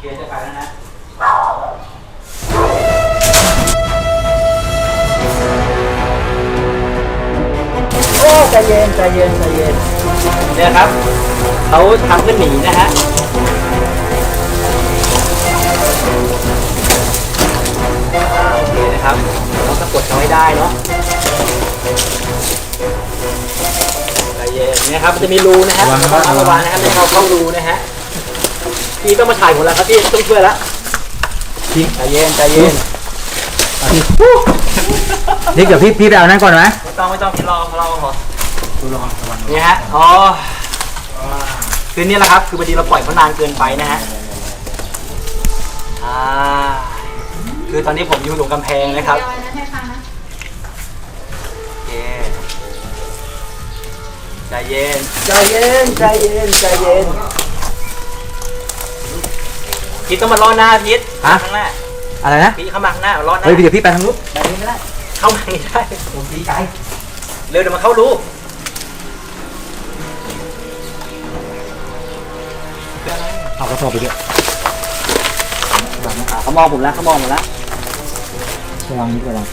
เจะไปแล้วนะโอ้ใจเย็นใจเย็นใจเย็นเนี่ยครับเขาทำเพื่อหนีนะฮะโอเคนะครับเราก็กดเขาให้ได้เนาะใจเย็นเนี่ยครับจะมีรูนะฮะต้องระวังนะครับไม่เข้าเข้ารูนะฮะ พี่ต้องมาถ่ายผมแล้วครับพี่ต้องช่วยแล้วใจเย็นใจเย็นนี่เดี๋ยวพี่พี่ไปเอานั่นก่อนไหมไม่ต้องไม่ต้องพี่รอรอขอนี่ฮะอ๋อคือนี่แหละครับ คือพอดีเราปล่อยเขานานเกินไปนะฮะอ่าคือตอนนี้ผมอยู่ตรงกำแพงนะครับเดี๋ยวอันนั้นให้ฟังนะโอเคใจเย็นใจเย็นใจเย็นใจเย็น พีทต้องมารอหน้าพีทข้างหน้าอะไรนะพีทเข้ามาข้างหน้ารอหน้าเฮ้ยเดี๋ยวพี่ไปทางนู้นแบบนี้ไม่ได้เข้ามาไม่ได้ผมดีใจเร็วเดี๋ยวมาเข้ารูเอากระสอบไปด้วยอ่าเขามองผมแล้วเขามองผมแล้วระวังนิดระวัง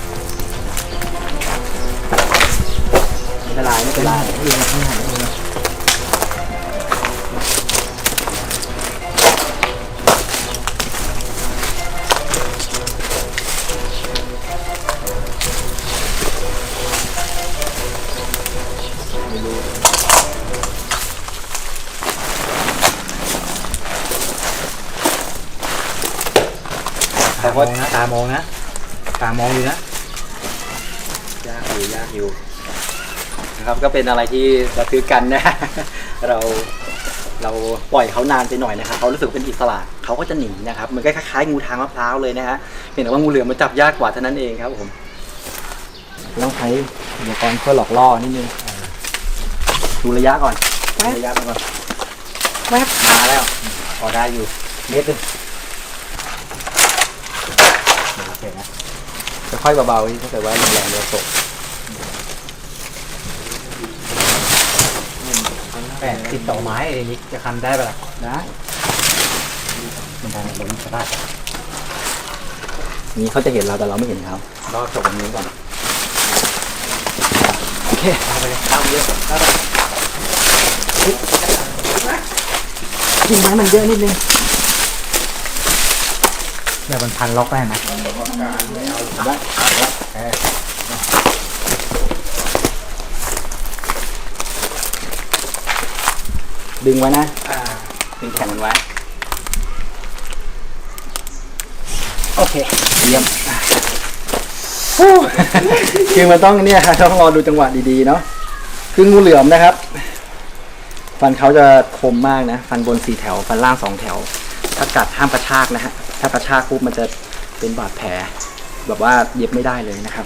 ไม่เป็นไรไม่เป็นไรามว่าองนะตามองนะตามองอยู่นะยากอยู่ยากอยู่นะครับก็เป็นอะไรที่ระทึกกันนะ เราเราปล่อยเขานานไปหน่อยนะครับเขารู้สึกเป็นอิสระเขาก็จะหนีนะครับมันก็คล้ายๆงูทางมะพร้าวเลยนะฮะเพียงแต่ว่างูเหลือมมันจับยากกว่าเท่านั้นเองครับผมต้องใช้อุปกรณ์เพื่อหลอกล่อนิดนึงดูระยะก่อนดูระยะมันก่อนแวบมาแล้วพอได้อยู่เมตรหนึงโอเคนะจะ ค่อยเบาๆถ้าเกิดว่าแรงๆเดี๋ยวตกแปดติดต่อไม้เองนี่จะคันได้ปะล่ะได้มันทางล้มสะบัดนี้เขาจะเห็นเราแต่เราไม่เห็นเขารอจบแบบนี้ก่อนโอเคเอาไปเลยเอาเยอะเอาไปกิ่งไม้มันเยอะนิดนึง เดี๋ยวมันพันล็อกได้ไหมได้ดึงไว้นะดึงแขนมันไว้ โอเค เยี่ยมคือมันต้องเนี่ยต้องรอดูจังหวะดีๆเนาะ คืองูเหลือมนะครับ ฟันเขาจะคมมากนะ ฟันบนสี่แถว ฟันล่างสองแถว ถ้ากัดห้ามกระชากนะฮะ ถ้ากระชากปุ๊บมันจะเป็นบาดแผล แบบว่าเย็บไม่ได้เลยนะครับ